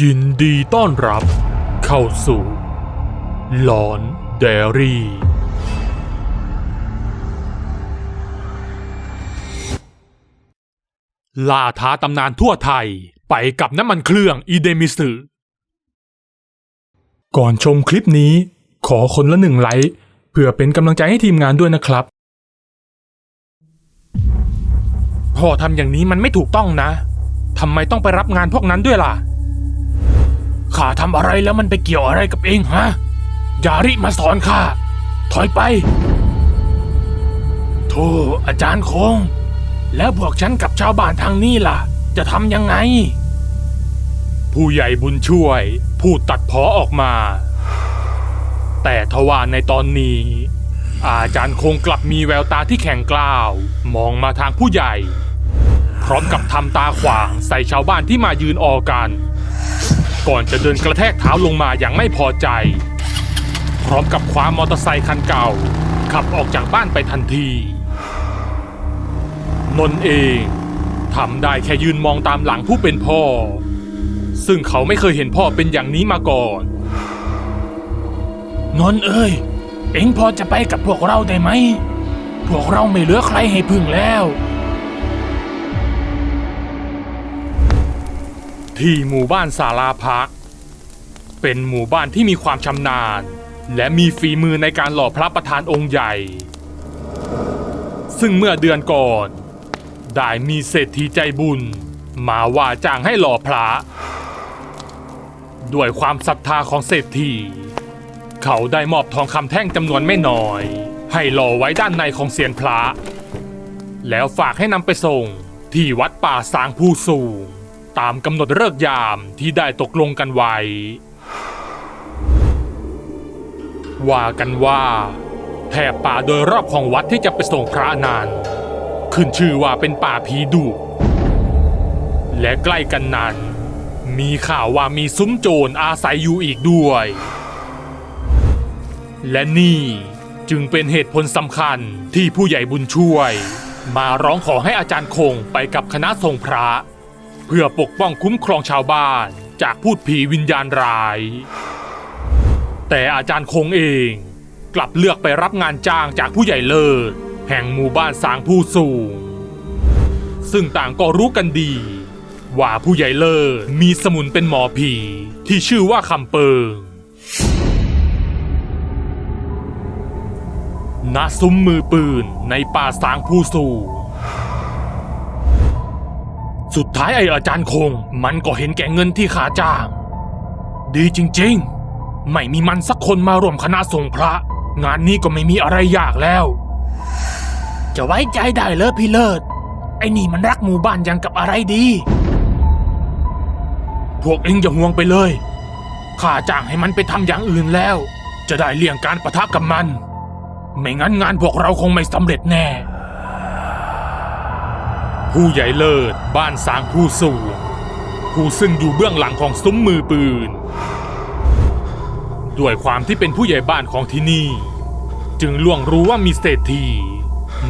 ยินดีต้อนรับเข้าสู่หลอนเดรี่ ล่าท้าตำนานทั่วไทยไปกับน้ำมันเครื่องอีเดมิสึก่อนชมคลิปนี้ ขอคนละหนึ่งไลค์ เพื่อเป็นกำลังใจให้ทีมงานด้วยนะครับ พ่อทำอย่างนี้มันไม่ถูกต้องนะทำไมต้องไปรับงานพวกนั้นด้วยล่ะ ข้าทำอะไรแล้วมันไปเกี่ยวอะไรกับเองฮะ ยาริมาสอนข้า ถอยไปโธ่อาจารย์คง แล้วพวกฉันกับชาวบ้านทางนี้ล่ะ จะทำยังไง ผู้ใหญ่บุญช่วยพูดตัดพอออกมา แต่ทว่าในตอนนี้ อาจารย์คงกลับมีแววตาที่แข็งกล้าว มองมาทางผู้ใหญ่ พร้อมกับทำตาขวางใส่ชาวบ้านที่มายืนออกัน ก่อนจะเดินกระแทกเท้าลงมาอย่างไม่พอใจ พร้อมกับคว้ามอเตอร์ไซคันเก่า ขับออกจากบ้านไปทันที นนท์เองทำได้แค่ยืนมองตามหลังผู้เป็นพ่อ ซึ่งเขาไม่เคยเห็นพ่อเป็นอย่างนี้มาก่อน นนท์เอ้ย เอ็งพอจะไปกับพวกเราได้ไหม พวกเราไม่เหลือใครให้พึ่งแล้ว ที่หมู่บ้านสาราพัก เป็นหมู่บ้านที่มีความชำนาญ และมีฝีมือในการหล่อพระประธานองค์ใหญ่ ซึ่งเมื่อเดือนก่อน ได้มีเศรษฐีใจบุญ มาว่าจ้างให้หล่อพระ ด้วยความศรัทธาของเศรษฐี เขาได้มอบทองคำแท่งจำนวนไม่น้อย ให้หล่อไว้ด้านในของเสียนพระ แล้วฝากให้นำไปส่งที่วัดป่าสางผู้สูง ตามกำหนดเลิกยามที่ได้ตกลงกันไว้ ว่ากันว่าแถบป่าโดยรอบของวัดที่จะไปส่งพระนั้นขึ้นชื่อว่าเป็นป่าผีดุและใกล้กันนั้น มีข่าวว่ามีซุ้มโจรอาศัยอยู่อีกด้วย และนี่จึงเป็นเหตุผลสำคัญที่ผู้ใหญ่บุญช่วย มาร้องขอให้อาจารย์คงไปกับคณะทรงพระ พื่อปกป้องคุ้มครองชาวบ้านจากพูดผีวิญญาณร้าย แต่อาจารย์คงเอง กลับเลือกไปรับงานจ้างจากผู้ใหญ่เลิศแห่งหมู่บ้านสางผู้สูง ซึ่งต่างก็รู้กันดี ว่าผู้ใหญ่เลิศมีสมุนเป็นหมอผีที่ชื่อว่าคำเปิงณซุ้มมือปืนในป่าสางผู้สูง สุดท้ายไอ้อาจารย์คง มันก็เห็นแก่เงินที่ขาจ้าง ดีจริงๆ ไม่มีมันสักคนมาร่วมคณะสงฆ์พระ งานนี้ก็ไม่มีอะไรยากแล้ว จะไว้ใจได้เลยพี่เลิศ ไอ้นี่มันรักหมู่บ้านยังกับอะไรดี พวกเอ็งอย่าห่วงไปเลยข้าจ้างให้มันไปทำอย่างอื่นแล้ว จะได้เลี่ยงการประทะกับมัน ไม่งั้นงานพวกเราคงไม่สำเร็จแน่ ผู้ใหญ่เลิศบ้านสางผู้สูง ผู้ซึ่งอยู่เบื้องหลังของซุ้มมือปืน ด้วยความที่เป็นผู้ใหญ่บ้านของที่นี่ จึงล่วงรู้ว่ามีเศรษฐี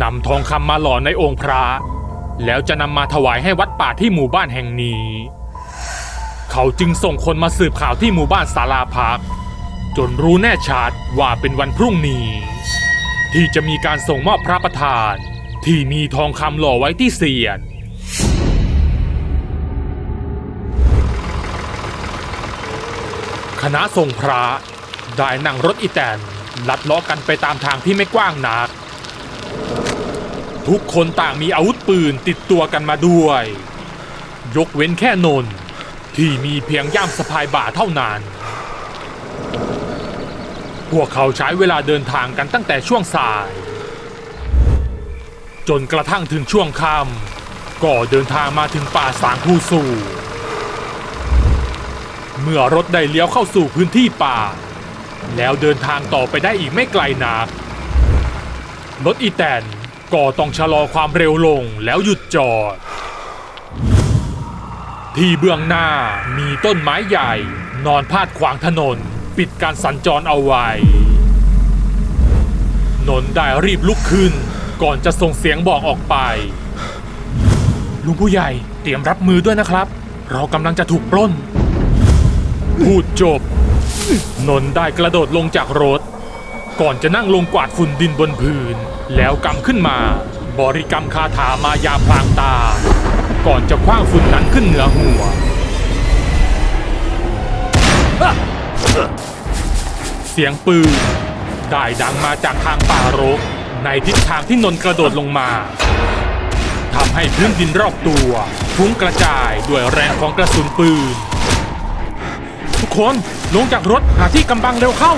นำทองคำมาหล่อในองค์พระ แล้วจะนำมาถวายให้วัดป่าที่หมู่บ้านแห่งนี้ เขาจึงส่งคนมาสืบข่าวที่หมู่บ้านสาราพัก จนรู้แน่ชัดว่าเป็นวันพรุ่งนี้ ที่จะมีการส่งมอบพระประธาน ที่มีทองคำหล่อไว้ที่เสียน คณะส่งพระได้นั่งรถอีแตนลัดล้อกันไปตามทางที่ไม่กว้างนัก ทุกคนต่างมีอาวุธปืนติดตัวกันมาด้วย ยกเว้นแค่นนท์ที่มีเพียงย่ามสะพายบ่าเท่านั้น พวกเขาใช้เวลาเดินทางกันตั้งแต่ช่วงสาย จนกระทั่งถึงช่วงค่ำก็เดินทางมาถึงป่าสางผู้สู่ เมื่อรถได้เลี้ยวเข้าสู่พื้นที่ป่า แล้วเดินทางต่อไปได้อีกไม่ไกลนักรถอีแตนก็ต้องชะลอความเร็วลงแล้วหยุดจอด ที่เบื้องหน้ามีต้นไม้ใหญ่ นอนพาดขวางถนน ปิดการสัญจรเอาไว้ นนท์ได้รีบลุกขึ้น ก่อนจะส่งเสียงบอกออกไป ลุงผู้ใหญ่เตรียมรับมือด้วยนะครับ เรากำลังจะถูกปล้น พูดจบ นนท์ได้กระโดดลงจากรถ ก่อนจะนั่งลงกวาดฝุ่นดินบนพื้น แล้วกำขึ้นมา บริกรรมคาถามายาพลางตา ก่อนจะคว้างฝุ่นนั้นขึ้นเหนือหัว เสียงปืนได้ดังมาจากทางป่ารก ในทิศทางที่นนกระโดดลงมาทำให้พื้นดินรอบตัวฟุ้งกระจายด้วยแรงของกระสุนปืน ทุกคนลงจากรถหาที่กำบังเร็วเข้า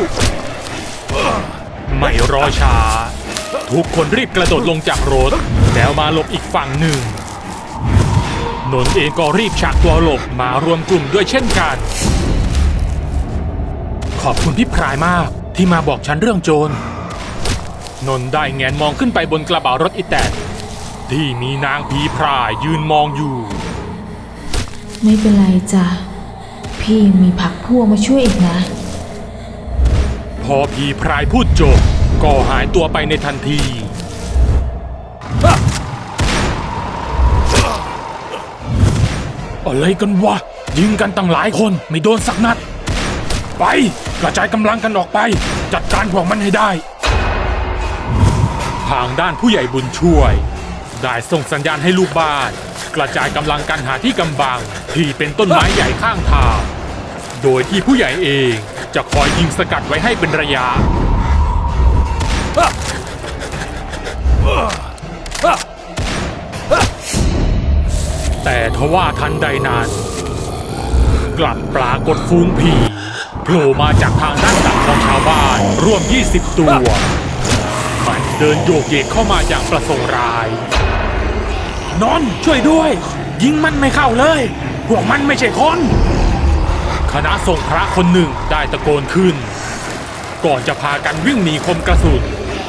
ไม่รอช้า ทุกคนรีบกระโดดลงจากรถ แล้วมาหลบอีกฝั่งหนึ่ง นนเองก็รีบฉากตัวหลบมารวมกลุ่มด้วยเช่นกัน ขอบคุณพี่พรายมากที่มาบอกฉันเรื่องโจร นนท์ได้แงนมองขึ้นไปบนกระบะรถอีแตนที่มีนางผีพรายยืนมองอยู่ ไม่เป็นไรจ้ะ พี่ยังมีผักพวกมาช่วยอีกนะ พอผีพรายพูดจบ ก็หายตัวไปในทันทีอะไรกันวะ ยิงกันตั้งหลายคนไม่โดนสักนัด ไป กระจายกำลังกันออกไป จัดการพวกมันให้ได้ ทางด้านผู้ใหญ่บุญช่วย ได้ส่งสัญญาณให้ลูกบ้าน กระจายกำลังกันหาที่กำบังที่เป็นต้นไม้ใหญ่ข้างทาง โดยที่ผู้ใหญ่เองจะคอยยิงสกัดไว้ให้เป็นระยะแต่ทว่าทันใดนั้น กลับปรากฏฟูงผีโผล่มาจากทางด้านหลังของชาวบ้านร่วม 20 ตัวมัน เดินโยกเยกเข้ามาอย่างประสงค์ร้ายนอนช่วยด้วย ยิงมันไม่เข้าเลย พวกมันไม่ใช่คน คณะส่งพระคนหนึ่งได้ตะโกนขึ้น ก่อนจะพากันวิ่งหนีคมกระสุน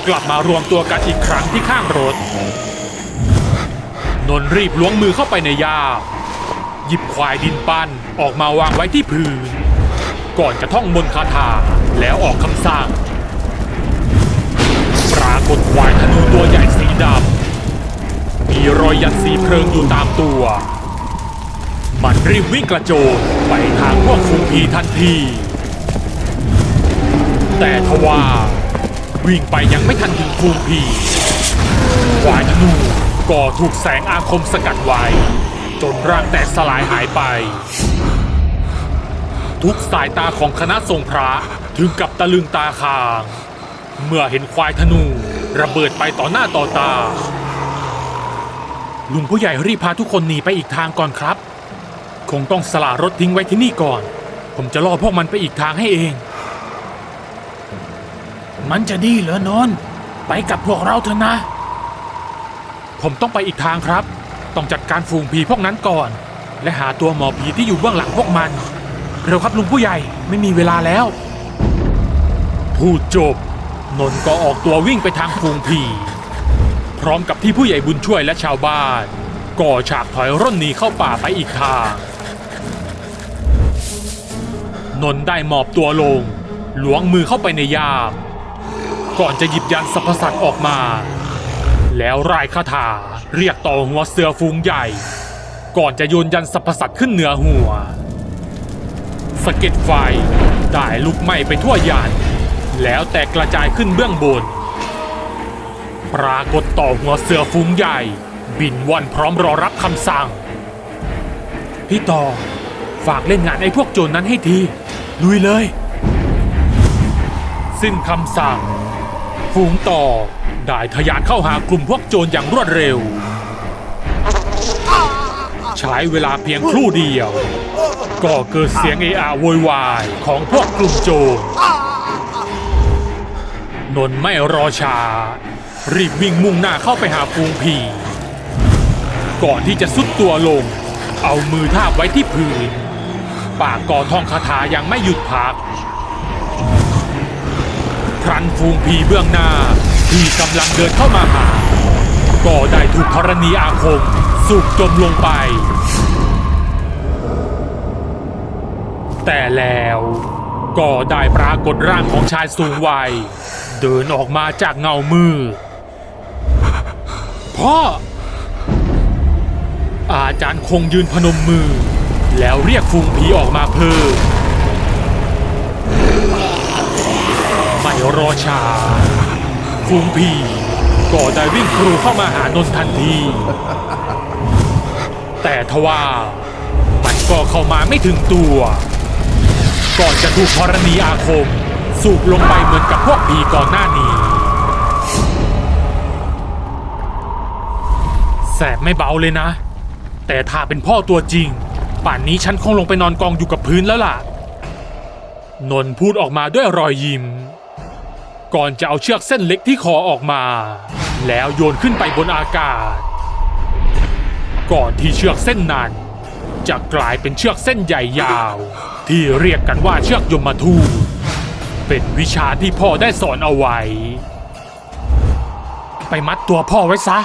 กลับมารวมตัวกันอีกครั้งที่ข้างรถ นนท์รีบล้วงมือเข้าไปในยาหยิบควายดินปั้นออกมาวางไว้ที่พื้น ก่อนจะท่องมนต์คาถาแล้วออกคำสั่งปรากฏควายธนูตัวใหญ่สีดำมีรอยยันสีเพลิงอยู่ตามตัว มันรีบวิ่งกระโจนไปทางพวกฝูงผีทันที แต่ทว่าวิ่งไปยังไม่ทันถึงฝูงผีควายธนูก็ถูกแสงอาคมสกัดไว้ จนร่างแตกสลายหายไป ทุกสายตาของคณะทรงพระถึงกับตะลึงตาค้าง เมื่อเห็นควายธนู ระเบิดไปต่อหน้าต่อตา ลุงผู้ใหญ่รีบพาทุกคนหนีไปอีกทางก่อนครับ คงต้องสละรถทิ้งไว้ที่นี่ก่อน ผมจะล่อพวกมันไปอีกทางให้เอง มันจะดีเหรอนนท์ไปกับพวกเราเถอะนะ ผมต้องไปอีกทางครับ ต้องจัดการฝูงผีพวกนั้นก่อน และหาตัวหมอผีที่อยู่เบื้องหลังพวกมัน เร็วครับลุงผู้ใหญ่ไม่มีเวลาแล้ว พูดจบ นนท์ก็ออกตัววิ่งไปทางฝูงผีพร้อมกับที่ผู้ใหญ่บุญช่วยและชาวบ้าน ก่อฉากถอยร่นหนีเข้าป่าไปอีกทาง นนท์ได้หมอบตัวลง หลวงมือเข้าไปในยามก่อนจะหยิบยันสรรพสัตว์ออกมา แล้วรายคาถาเรียกต่อหัวเสือฟูงใหญ่ ก่อนจะโยนยันสรรพสัตว์ขึ้นเหนือหัวสะเก็ดไฟได้ลุกไหม้ไปทั่วยาน แล้วแตกกระจายขึ้นเบื้องบน ปรากฏต่อหัวเสือฟูงใหญ่ บินว่อนพร้อมรอรับคำสั่ง พี่ต่อ ฝากเล่นงานไอ้พวกโจรนนั้นให้ที ลุยเลย สิ้นคำสั่ง ฝูงต่อ ได้ทะยานเข้าหากลุ่มพวกโจรอย่างรวดเร็ว ใช้เวลาเพียงครู่เดียว ก็เกิดเสียงเออาโวยวายของพวกกลุ่มโจร นนท์ไม่รอช้า รีบวิ่งมุ่งหน้าเข้าไปหาฟูงผี ก่อนที่จะสุดตัวลง เอามือทาบไว้ที่พื้น ปากก่อท่องคาถายังไม่หยุดพัก ครั้นฟูงผีเบื้องหน้าที่กำลังเดินเข้ามาหา ก็ได้ถูกธรณีอาคมสูบจมลงไป แต่แล้วก็ได้ปรากฏร่างของชายสูงวัย เดินออกมาจากเงามือ พ่อ อาจารย์คงยืนพนมมือ แล้วเรียกฟูงผีออกมาเพิ่มไม่รอช้าฟูงผีก็ได้วิ่งกรูเข้ามาหานนทันที แต่ทว่ามันก็เข้ามาไม่ถึงตัว ก่อนจะถูกธรณีอาคม สูบลงไปเหมือนกับพวกผีก่อนหน้านี้ แสบไม่เบาเลยนะ แต่ถ้าเป็นพ่อตัวจริง ป่านนี้ฉันคงลงไปนอนกองอยู่กับพื้นแล้วล่ะ นนท์พูดออกมาด้วยรอยยิ้ม ก่อนจะเอาเชือกเส้นเล็กที่คอออกมา แล้วโยนขึ้นไปบนอากาศ ก่อนที่เชือกเส้นนั้นจะกลายเป็นเชือกเส้นใหญ่ยาว ที่เรียกกันว่าเชือกยมทูต เป็นวิชาที่พ่อได้สอนเอาไว้ ไปมัดตัวพ่อไว้ซะ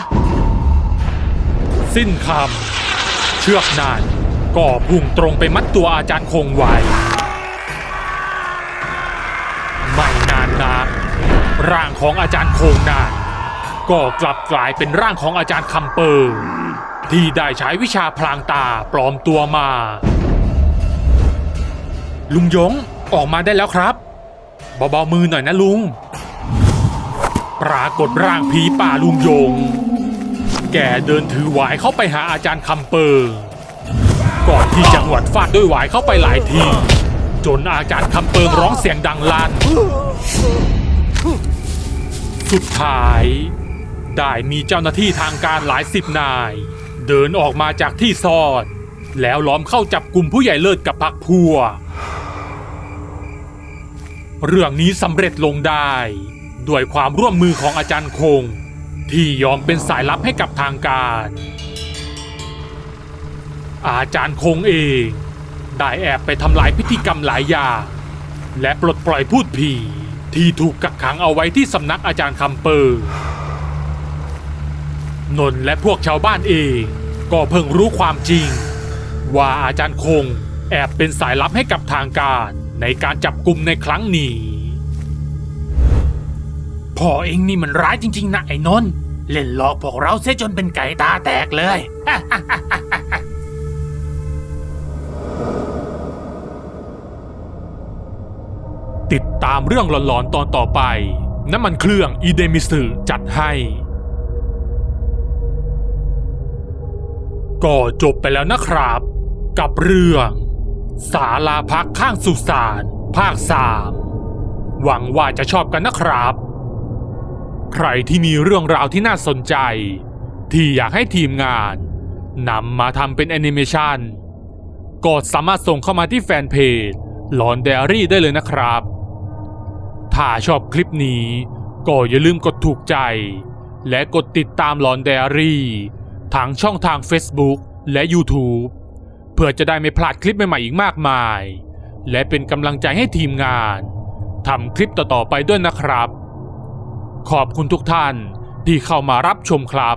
สิ้นคำเชือกนั้นก็พุ่งตรงไปมัดตัวอาจารย์คงไว้ ไม่นานนักร่างของอาจารย์คงนั้นก็กลับกลายเป็นร่างของอาจารย์คำเปิงที่ได้ใช้วิชาพลางตาปลอมตัวมา ลุงยงออกมาได้แล้วครับ เบาๆมือหน่อยนะลุง ปรากฏร่างผีป่าลุงยง แกเดินถือหวายเข้าไปหาอาจารย์คำเปิงก่อนที่จะหวดฟาดด้วยหวายเข้าไปหลายที จนอาจารย์คำเปิงร้องเสียงดังลั่น สุดท้าย ได้มีเจ้าหน้าที่ทางการหลายสิบนาย เดินออกมาจากที่ซ่อนแล้วล้อมเข้าจับกลุ่มผู้ใหญ่เลิศกับพักพัว เรื่องนี้สำเร็จลงได้ ด้วยความร่วมมือของอาจารย์คง ที่ยอมเป็นสายลับให้กับทางการ อาจารย์คงเอง ได้แอบไปทำลายพิธีกรรมหลายอย่าง และปลดปล่อยพูดผีที่ถูกกักขังเอาไว้ที่สำนักอาจารย์คำเปอร์นนท์และพวกชาวบ้านเองก็เพิ่งรู้ความจริง ว่าอาจารย์คงแอบเป็นสายลับให้กับทางการ ในการจับกลุ่มในครั้งนี้พ่อเองนี่มันร้ายจริง ๆ นะไอ้นนท์เล่นหลอกพวกเราเสียจนเป็นไก่ตาแตกเลย ติดตามเรื่องหลอนๆตอนต่อไป น้ำมันเครื่องอีเดมิสึจัดให้ ก็จบไปแล้วนะครับ กับเรื่อง ศาลาพักข้างสุสานภาคสามหวังว่าจะชอบกันนะครับ ใครที่มีเรื่องราวที่น่าสนใจ ที่อยากให้ทีมงานนำมาทำเป็นแอนิเมชันก็สามารถส่งเข้ามาที่แฟนเพจหลอนเดอรี่ได้เลยนะครับ ถ้าชอบคลิปนี้ก็อย่าลืมกดถูกใจ และกดติดตามหลอนเดอรี่ทางช่องทาง Facebook และ YouTube พื่อจะได้ไม่พลาดคลิปใหม่ๆอีกมากมาย และเป็นกำลังใจให้ทีมงานทำคลิปต่อๆไปด้วยนะครับ ขอบคุณทุกท่านที่เข้ามารับชมครับ